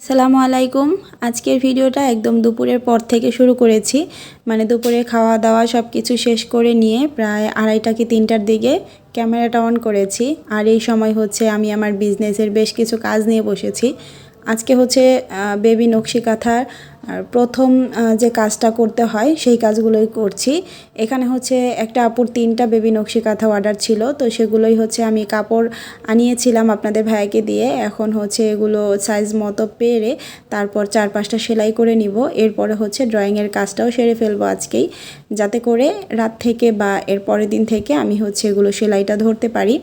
আসসালামু আলাইকুম। আজকের ভিডিওটা একদম দুপুরের পর থেকে শুরু করেছি। মানে দুপুরে খাওয়া দাওয়া সব কিছু শেষ করে নিয়ে প্রায় আড়াইটা কি তিনটার দিকে ক্যামেরাটা অন করেছি। আর এই সময় হচ্ছে আমি আমার বিজনেসের বেশ কিছু কাজ নিয়ে বসেছি। আজকে হচ্ছে বেবি নকশি কাঁথার প্রথম যে কাজটা করতে হয় সেই কাজগুলোই করছি। এখানে হচ্ছে একটা আপুর তিনটা বেবি নকশি কাঁথা অর্ডার ছিল, তো সেগুলোই হচ্ছে আমি কাপড় আনিয়েছিলাম আপনাদের ভাইকে দিয়ে। এখন হচ্ছে এগুলো সাইজ মতো পেরে তারপর চার পাঁচটা সেলাই করে নিব। এরপরে হচ্ছে ড্রয়িংয়ের কাজটাও সেরে ফেলব আজকেই, যাতে করে রাত থেকে বা এর পরের দিন থেকে আমি হচ্ছে এগুলো সেলাইটা ধরতে পারি।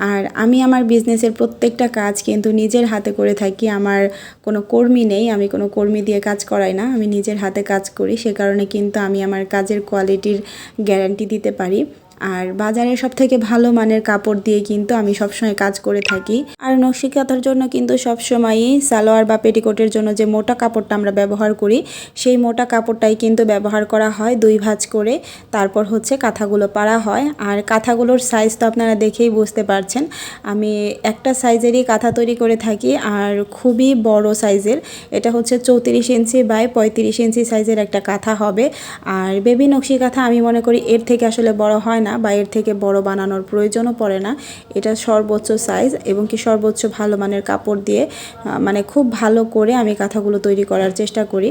আর আমি আমার বিজনেসের প্রত্যেকটা কাজ কিন্তু নিজের হাতে করে থাকি। আমার কোনো কর্মী নেই, আমি কোনো কর্মী দিয়ে কাজ করাই না। আমি নিজের হাতে কাজ করি, সে কারণে কিন্তু আমি আমার কাজের কোয়ালিটির গ্যারান্টি দিতে পারি। আর বাজারে সব থেকে ভালো মানের কাপড় দিয়ে কিন্তু আমি সবসময় কাজ করে থাকি। আর নকশি কাঁথার জন্য কিন্তু সবসময়ই সালোয়ার বা পেটিকোটের জন্য যে মোটা কাপড়টা আমরা ব্যবহার করি, সেই মোটা কাপড়টাই কিন্তু ব্যবহার করা হয় দুই ভাঁজ করে। তারপর হচ্ছে কাঁথাগুলো পাড়া হয়। আর কাঁথাগুলোর সাইজ তো আপনারা দেখেই বুঝতে পারছেন। আমি একটা সাইজেরই কাঁথা তৈরি করে থাকি, আর খুবই বড় সাইজের এটা হচ্ছে চৌত্রিশ ইঞ্চি বাই পঁয়ত্রিশ ইঞ্চি সাইজের একটা কাঁথা হবে। আর বেবি নকশি কাঁথা আমি মনে করি এর থেকে আসলে বড় হয় না। বা এর থেকে বড় বানানোর প্রয়োজনও পড়ে না। এটা সর্বোচ্চ সাইজ এবং কি সর্বোচ্চ ভালো মানের কাপড় দিয়ে মানে খুব ভালো করে আমি কাঁথাগুলো তৈরি করার চেষ্টা করি।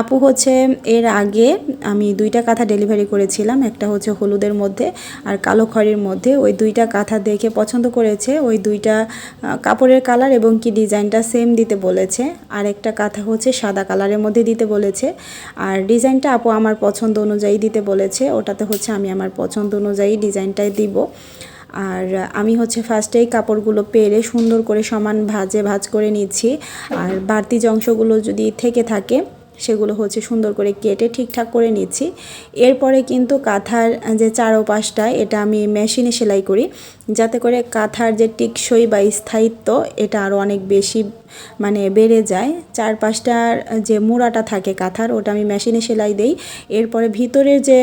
আপু হচ্ছে এর আগে আমি দুইটা কাঁথা ডেলিভারি করেছিলাম, একটা হচ্ছে হলুদের মধ্যে আর কালো খড়ির মধ্যে। ওই দুইটা কাঁথা দেখে পছন্দ করেছে, ওই দুইটা কাপড়ের কালার এবং কি ডিজাইনটা সেম দিতে বলেছে। আর একটা কাঁথা হচ্ছে সাদা কালারের মধ্যে দিতে বলেছে। আর ডিজাইনটা আপু আমার পছন্দ অনুযায়ী দিতে বলেছে, ওটাতে হচ্ছে আমি আমার পছন্দ অনুযায়ী ডিজাইনটাই দিব। আর আমি হচ্ছে ফার্স্টেই কাপড়গুলো পেরে সুন্দর করে সমান ভাজে ভাজ করে নিচ্ছি। আর বাড়তি অংশগুলো যদি থেকে থাকে সেগুলো হচ্ছে সুন্দর করে কেটে ঠিকঠাক করে নিচ্ছি। এরপরে কিন্তু কাঁথার যে চারোপাশটা, এটা আমি মেশিনে সেলাই করি। যাতে করে কাঁথার যে টিকসই বা স্থায়িত্ব, এটা আরও অনেক বেশি মানে বেড়ে যায়। চারপাশটার যে মুড়াটা থাকে কাঁথার, ওটা আমি মেশিনে সেলাই দেই। এরপরে ভিতরের যে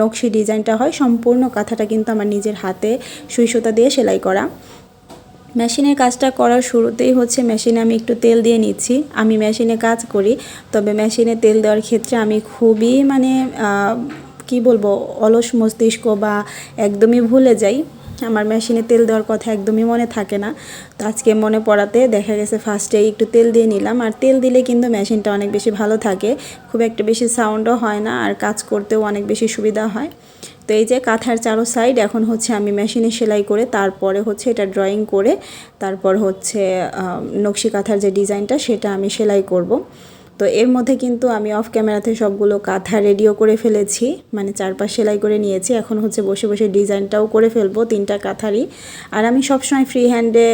নকশি ডিজাইনটা হয়, সম্পূর্ণ কাঁথাটা কিন্তু আমার নিজের হাতে সুই সুতা দিয়ে সেলাই করা। মেশিনের কাজটা করার শুরুতেই হচ্ছে মেশিনে আমি একটু তেল দিয়ে নিচ্ছি। আমি মেশিনে কাজ করি, তবে মেশিনে তেল দেওয়ার ক্ষেত্রে আমি খুবই মানে কি বলব, অলস মস্তিষ্ক বা একদমই ভুলে যাই। আমার মেশিনে তেল দেওয়ার কথা একদমই মনে থাকে না। তো আজকে মনে পড়াতে দেখা গেছে ফার্স্টে একটু তেল দিয়ে নিলাম। আর তেল দিলে কিন্তু মেশিনটা অনেক বেশি ভালো থাকে। খুব একটা বেশি সাউন্ডও হয় না আর কাজ করতেও অনেক বেশি সুবিধা হয়। তো এই যে কাঁথার চারো সাইড এখন হচ্ছে আমি মেশিনে সেলাই করে তারপরে হচ্ছে এটা ড্রয়িং করে তারপর হচ্ছে নকশি কাঁথার যে ডিজাইনটা সেটা আমি সেলাই করব। তো এর মধ্যে কিন্তু আমি অফ ক্যামেরাতে সবগুলো কাঁথা রেডিও করে ফেলেছি। মানে চারপাশ সেলাই করে নিয়েছি। এখন হচ্ছে বসে বসে ডিজাইনটাও করে ফেলব তিনটা কাঁথারই। আর আমি সবসময় ফ্রি হ্যান্ডে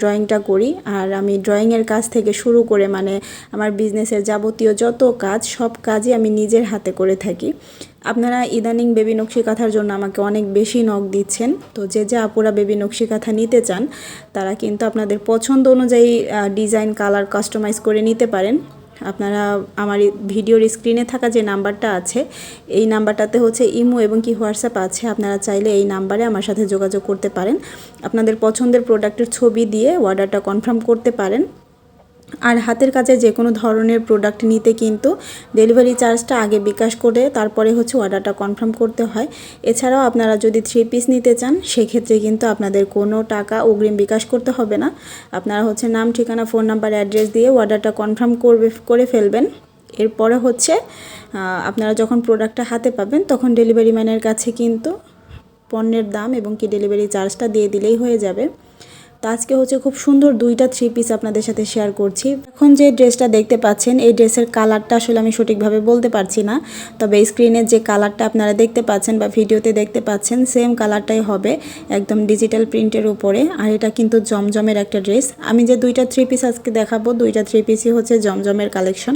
ড্রয়িংটা করি। আর আমি ড্রয়িংয়ের কাজ থেকে শুরু করে মানে আমার বিজনেসের যাবতীয় যত কাজ, সব কাজই আমি নিজের হাতে করে থাকি। আপনারা ইদানিং বেবি নকশি কাঁথার জন্য আমাকে অনেক বেশি নখ দিচ্ছেন। তো যে যে আপুরা বেবি নকশি কাঁথা নিতে চান, তারা কিন্তু আপনাদের পছন্দ অনুযায়ী ডিজাইন কালার কাস্টমাইজ করে নিতে পারেন। আপনারা আমার ভিডিওর স্ক্রিনে থাকা যে নাম্বারটা আছে, এই নাম্বারটাতে হচ্ছে ইমো এবং কি হোয়াটসঅ্যাপ আছে, আপনারা চাইলে এই নাম্বারে আমার সাথে যোগাযোগ করতে পারেন। আপনাদের পছন্দের প্রোডাক্টের ছবি দিয়ে অর্ডারটা কনফার্ম করতে পারেন। আর হাতের কাজে যে কোনো ধরনের প্রোডাক্ট নিতে কিন্তু ডেলিভারি চার্জটা আগে বিকাশ করে তারপরে হচ্ছে অর্ডারটা কনফার্ম করতে হয়। এছাড়াও আপনারা যদি থ্রি পিস নিতে চান, সেক্ষেত্রে কিন্তু আপনাদের কোনো টাকা অগ্রিম বিকাশ করতে হবে না। আপনারা হচ্ছে নাম, ঠিকানা ফোন নাম্বার অ্যাড্রেস দিয়ে অর্ডারটা কনফার্ম করবে, করে ফেলবেন। এরপরে হচ্ছে আপনারা যখন প্রোডাক্টটা হাতে পাবেন, তখন ডেলিভারি ম্যানের কাছে কিন্তু পণ্যের দাম এবং কি ডেলিভারি চার্জটা দিয়ে দিলেই হয়ে যাবে। তো আজকে হচ্ছে খুব সুন্দর দুইটা থ্রি পিস আপনাদের সাথে শেয়ার করছি। এখন যে ড্রেসটা দেখতে পাচ্ছেন, এই ড্রেসের কালারটা আসলে আমি সঠিকভাবে বলতে পারছি না, তবে স্ক্রিনের যে কালারটা আপনারা দেখতে পাচ্ছেন বা ভিডিওতে দেখতে পাচ্ছেন সেম কালারটাই হবে একদম ডিজিটাল প্রিন্টের উপরে, আর এটা কিন্তু জমজমের একটা ড্রেস আমি যে দুইটা থ্রি পিস আজকে দেখাবো, দুইটা থ্রি পিসই হচ্ছে জমজমের কালেকশন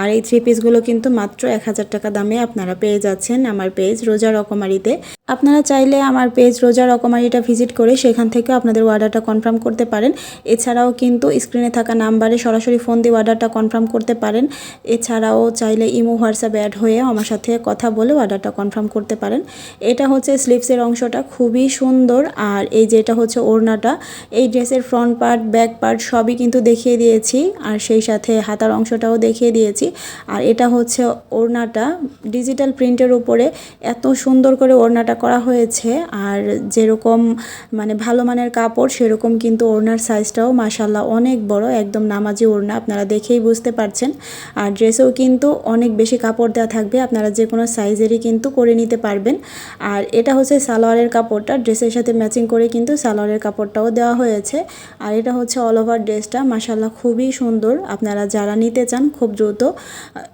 আর এই থ্রি পিসগুলো কিন্তু মাত্র এক হাজার টাকা দামে আপনারা পেয়ে যাচ্ছেন আমার পেজ রোজা রকমারিতে। আপনারা চাইলে আমার পেজ রোজা রকমারিটা ভিজিট করে সেখান থেকে আপনাদের অর্ডারটা কনফার্ম করতে পারেন। এছাড়াও কিন্তু স্ক্রিনে থাকা নাম্বারে সরাসরি ফোন দিয়ে অর্ডারটা কনফার্ম করতে পারেন। এছাড়াও চাইলে ইমো, হোয়াটসঅ্যাপ অ্যাড হয়ে আমার সাথে কথা বলে অর্ডারটা কনফার্ম করতে পারেন। এটা হচ্ছে স্লিভসের অংশটা, খুবই সুন্দর। আর এই যেটা হচ্ছে ওড়নাটা, এই ড্রেসের ফ্রন্ট পার্ট ব্যাক পার্ট সবই কিন্তু দেখিয়ে দিয়েছি। আর সেই সাথে হাতার অংশটাও দেখিয়ে দিয়েছি। আর এটা হচ্ছে ওড়নাটা ডিজিটাল প্রিন্টের উপরে এত সুন্দর করে ওড়নাটা করা হয়েছে। আর যেরকম মানে ভালো মানের কাপড়, সেরকম কিন্তু ওড়নার সাইজটাও মাসাল্লাহ অনেক বড়, একদম নামাজি ওড়না, আপনারা দেখেই বুঝতে পারছেন। আর ড্রেসেও কিন্তু অনেক বেশি কাপড় দেওয়া থাকবে, আপনারা যে কোনো সাইজেরই কিন্তু করে নিতে পারবেন। আর এটা হচ্ছে সালোয়ারের কাপড়টা ড্রেসের সাথে ম্যাচিং করে কিন্তু সালোয়ারের কাপড়টাও দেওয়া হয়েছে। আর এটা হচ্ছে অল ওভার ড্রেসটা মাসাল্লাহ খুবই সুন্দর, আপনারা যারা নিতে চান খুব দ্রুত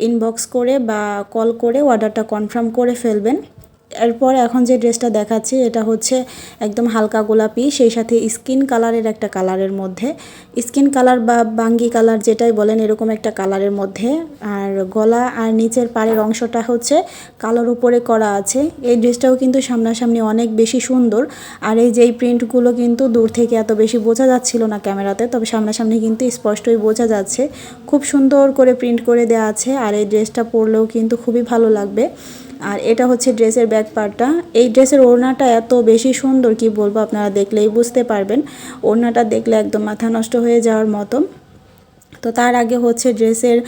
ইনবক্স করে বা কল করে অর্ডারটা কনফার্ম করে ফেলবেন। এরপর এখন যে ড্রেসটা দেখাচ্ছি, এটা হচ্ছে একদম হালকা গোলাপি, সেই সাথে স্কিন কালারের একটা কালারের মধ্যে। স্কিন কালার বা বাঙ্গি কালার যেটাই বলেন, এরকম একটা কালারের মধ্যে। আর গলা আর নিচের পাড়ের অংশটা হচ্ছে কালোর উপরে করা আছে। এই ড্রেসটাও কিন্তু সামনাসামনি অনেক বেশি সুন্দর। আর এই যেই প্রিন্টগুলো কিন্তু দূর থেকে এত বেশি বোঝা যাচ্ছিল না ক্যামেরাতে, তবে সামনাসামনি কিন্তু স্পষ্টই বোঝা যাচ্ছে। খুব সুন্দর করে প্রিন্ট করে দেওয়া আছে, আর এই ড্রেসটা পরলেও কিন্তু খুবই ভালো লাগবে। আর এটা হচ্ছে ড্রেসের ব্যাক পার্টটা। এই ড্রেসের ওড়নাটা এত বেশি সুন্দর, কি বলব আপনারা দেখলেই বুঝতে পারবেন। ওড়নাটা দেখলে একদম মাথা নষ্ট হয়ে যাওয়ার মতো তো তার আগে হচ্ছে ড্রেসের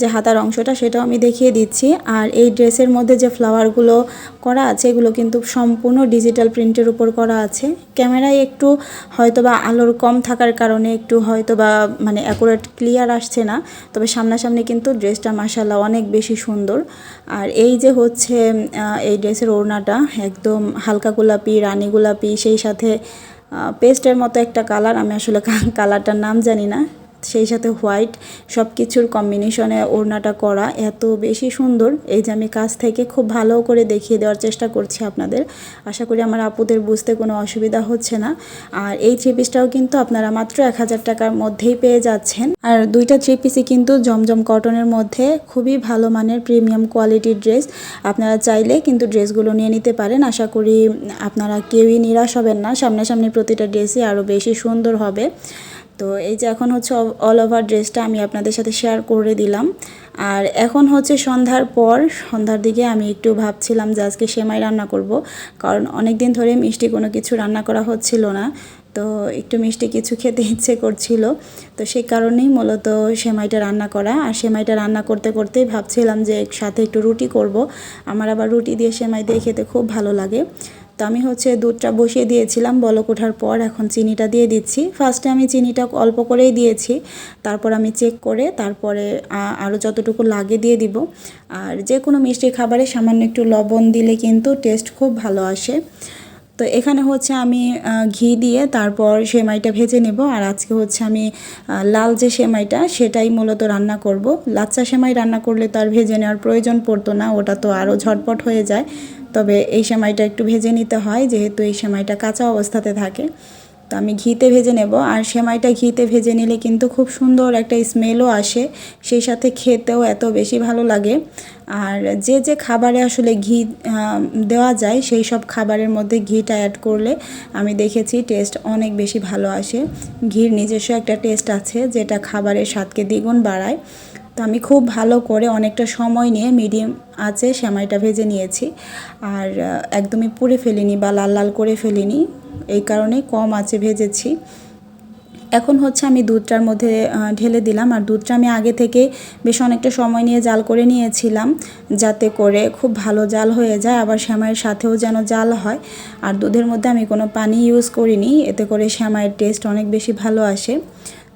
যে হাতার অংশটা সেটাও আমি দেখিয়ে দিচ্ছি। আর এই ড্রেসের মধ্যে যে ফ্লাওয়ারগুলো করা আছে, এগুলো কিন্তু সম্পূর্ণ ডিজিটাল প্রিন্টের উপর করা আছে। ক্যামেরায় একটু হয়তোবা আলোর কম থাকার কারণে একটু হয়তোবা মানে অ্যাকুরেট ক্লিয়ার আসছে না। তবে সামনাসামনি কিন্তু ড্রেসটা মাসাল্লাহ অনেক বেশি সুন্দর। আর এই যে হচ্ছে এই ড্রেসের ওড়নাটা, একদম হালকা গোলাপি, রানী গোলাপি, সেই সাথে পেস্টের মতো একটা কালার, আমি আসলে কালারটার নাম জানি না। সেই সাথে হোয়াইট সব কিছুর কম্বিনেশনে ওড়নাটা করা এত বেশি সুন্দর। এই যে আমি কাছ থেকে খুব ভালো করে দেখিয়ে দেওয়ার চেষ্টা করছি আপনাদের। আশা করি আমার আপুদের বুঝতে কোনো অসুবিধা হচ্ছে না। আর এই থ্রি পিসটাও কিন্তু আপনারা মাত্র এক হাজার টাকার মধ্যেই পেয়ে যাচ্ছেন। আর দুইটা থ্রি পিসই কিন্তু জমজম কটনের মধ্যে খুবই ভালো মানের প্রিমিয়াম কোয়ালিটির ড্রেস আপনারা চাইলে কিন্তু ড্রেসগুলো নিয়ে নিতে পারেন। আশা করি আপনারা কেউই নিরাশ হবেন না। সামনাসামনি প্রতিটা ড্রেসই আরও বেশি সুন্দর হবে। তো এই যে এখন হচ্ছে অল ওভার ড্রেসটা আমি আপনাদের সাথে শেয়ার করে দিলাম। আর এখন হচ্ছে সন্ধ্যার পর, সন্ধ্যার দিকে আমি একটু ভাবছিলাম যে আজকে সেমাই রান্না করব, কারণ অনেক দিন ধরে মিষ্টি কোনো কিছু রান্না করা হচ্ছিল না। তো একটু মিষ্টি কিছু খেতে ইচ্ছে করছিল। তো সেই কারণেই মূলত সেমাইটা রান্না করা। আর সেমাইটা রান্না করতে করতেই ভাবছিলাম যে সাথে একটু রুটি করব। আমার আবার রুটি দিয়ে সেমাই দিয়ে খেতে খুব ভালো লাগে। তো আমি হচ্ছে দুধটা বসিয়ে দিয়েছিলাম, বলক ওঠার পর এখন চিনিটা দিয়ে দিচ্ছি। ফার্স্টে আমি চিনিটা অল্প করেই দিয়েছি, তারপর আমি চেক করে তারপরে আরও যতটুকু লাগে দিয়ে দিব। আর যে কোনো মিষ্টি খাবারে সামান্য একটু লবণ দিলে কিন্তু টেস্ট খুব ভালো আসে। তো এখানে হচ্ছে আমি ঘি দিয়ে তারপর সেমাইটা ভেজে নেব। আর আজকে হচ্ছে আমি লাল যে সেমাইটা, সেটাই মূলত রান্না করব। লাচ্চা সেমাই রান্না করলে তো আর ভেজে নেওয়ার প্রয়োজন পড়তো না, ওটা তো আরও ঝটপট হয়ে যায়। তবে এই সেমাইটা একটু ভেজে নিতে হয়, যেহেতু এই সেমাইটা কাঁচা অবস্থাতে থাকে। তো আমি ঘিতে ভেজে নেব, আর সেমাইটা ঘিতে ভেজে নিলে কিন্তু খুব সুন্দর একটা স্মেলও আসে, সেই সাথে খেতেও এত বেশি ভালো লাগে। আর যে যে খাবারে আসলে ঘি দেওয়া যায়, সেই সব খাবারের মধ্যে ঘিটা অ্যাড করলে আমি দেখেছি টেস্ট অনেক বেশি ভালো আসে। ঘির নিজস্ব একটা টেস্ট আছে, যেটা খাবারের স্বাদকে দ্বিগুণ বাড়ায়। তো আমি খুব ভালো করে অনেকটা সময় নিয়ে মিডিয়াম আছে সেমাইটা ভেজে নিয়েছি। আর একদমই পুড়ে ফেলিনি বা লাল লাল করে ফেলিনি, এই কারণে কম আছে ভেজেছি। এখন হচ্ছে আমি দুধটার মধ্যে ঢেলে দিলাম। আর দুধটা আমি আগে থেকে বেশ অনেকটা সময় নিয়ে জাল করে নিয়েছিলাম, যাতে করে খুব ভালো জাল হয়ে যায়। আবার শ্যামাইয়ের সাথেও যেন জাল হয়। আর দুধের মধ্যে আমি কোনো পানি ইউজ করিনি। এতে করে শ্যামাইয়ের টেস্ট অনেক বেশি ভালো আসে।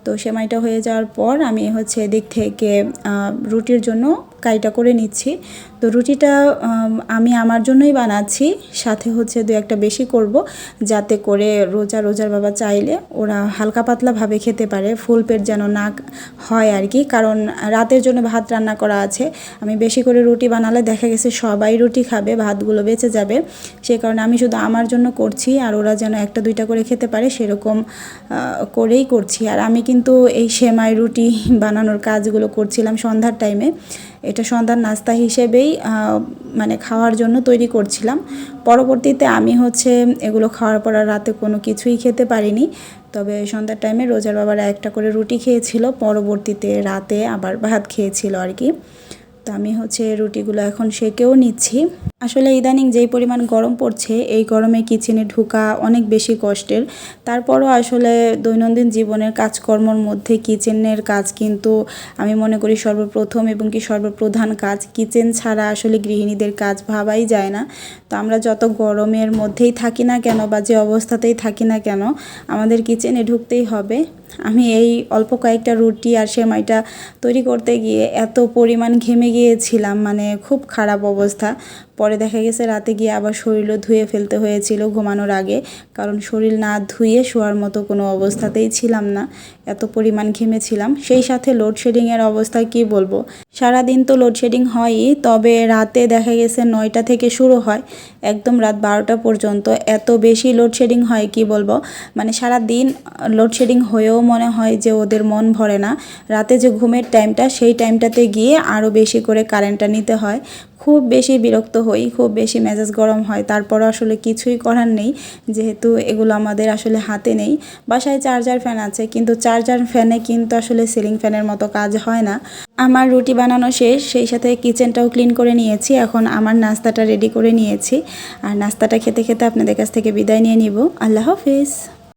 তো সেমাইটা হয়ে যাওয়ার পর আমি হচ্ছে এদিক থেকে রুটির জন্য কাইটা করে নিচ্ছি। তো রুটিটা আমি আমার জন্যই বানাচ্ছি। সাথে হচ্ছে দু একটা বেশি করব, যাতে করে রোজা, রোজার বাবা চাইলে ওরা হালকা পাতলাভাবে খেতে পারে, ফুল পেট যেন না হয় আর কি। কারণ রাতের জন্য ভাত রান্না করা আছে। আমি বেশি করে রুটি বানালে দেখা গেছে সবাই রুটি খাবে, ভাতগুলো বেঁচে যাবে। সে কারণে আমি শুধু আমার জন্য করছি, আর ওরা যেন একটা, দুইটা করে খেতে পারে, সেরকম করেই করছি। আর আমি কিন্তু এই সেমাই রুটি বানানোর কাজগুলো করছিলাম সন্ধ্যার টাইমে এটা সন্ধ্যার নাস্তা হিসেবেই আহ, মানে খাওয়ার জন্য তৈরি করছিলাম। পরবর্তীতে আমি হচ্ছে এগুলো খাওয়ার পর আর রাতে কোনো কিছুই খেতে পারিনি। তবে সন্ধ্যার টাইমে রোজার বাবারা একটা করে রুটি খেয়েছিল পরবর্তীতে রাতে আবার ভাত খেয়েছিল আর কি। তো আমি হচ্ছে রুটিগুলো এখন সেকেও নিচ্ছি। আসলে ইদানিং যেই পরিমাণ গরম পড়ছে, এই গরমে কিচেনে ঢোকা অনেক বেশি কষ্টের। তারপরও আসলে দৈনন্দিন জীবনের কাজকর্মর মধ্যে কিচেনের কাজ কিন্তু আমি মনে করি সর্বপ্রথম এবং কি সর্বপ্রধান কাজ। কিচেন ছাড়া আসলে গৃহিণীদের কাজ ভাবাই যায় না। তো আমরা যত গরমের মধ্যেই থাকি না কেন বা যে অবস্থাতেই থাকি না কেন, আমাদের কিচেনে ঢুকতেই হবে। আমি এই অল্প কয়েকটা রুটি আর সেমাইটা তৈরি করতে গিয়ে এত পরিমাণ ঘেমে গিয়েছিলাম মানে খুব খারাপ অবস্থা। পরে দেখা গেছে রাতে গিয়ে আবার শরীরও ধুয়ে ফেলতে হয়েছিল ঘুমানোর আগে। কারণ শরীর না ধুয়ে শোয়ার মতো কোনো অবস্থাতেই ছিলাম না। এত পরিমাণ ঘেমেছিলাম। সেই সাথে লোডশেডিংয়ের অবস্থা কি বলব? সারাদিন তো লোডশেডিং হয়ই। তবে রাতে দেখা গেছে নয়টা থেকে শুরু হয়। একদম রাত বারোটা পর্যন্ত। এত বেশি লোডশেডিং হয় কি বলব? মানে সারা দিন লোডশেডিং হয়েও মনে হয় যে ওদের মন ভরে না। রাতে যে ঘুমের টাইমটা, সেই টাইমটাতে গিয়ে আরও বেশি করে কারেন্টটা নিতে হয়। খুব বেশি বিরক্ত হই, খুব বেশি মেজাজ গরম হয়। তারপর আসলে কিছুই করার নেই, যেহেতু এগুলো আমাদের আসলে হাতে নেই। বাসায় চার্জার ফ্যান আছে, কিন্তু চার্জার ফ্যানে কিন্তু আসলে সিলিং ফ্যানের মতো কাজ হয় না। আমার রুটি বানানো শেষ, সেই সাথে কিচেনটাও ক্লিন করে নিয়েছি। এখন আমার নাস্তাটা রেডি করে নিয়েছি। আর নাস্তাটা খেতে খেতে আপনাদের কাছ থেকে বিদায় নিয়ে নিব। আল্লাহ হাফিজ।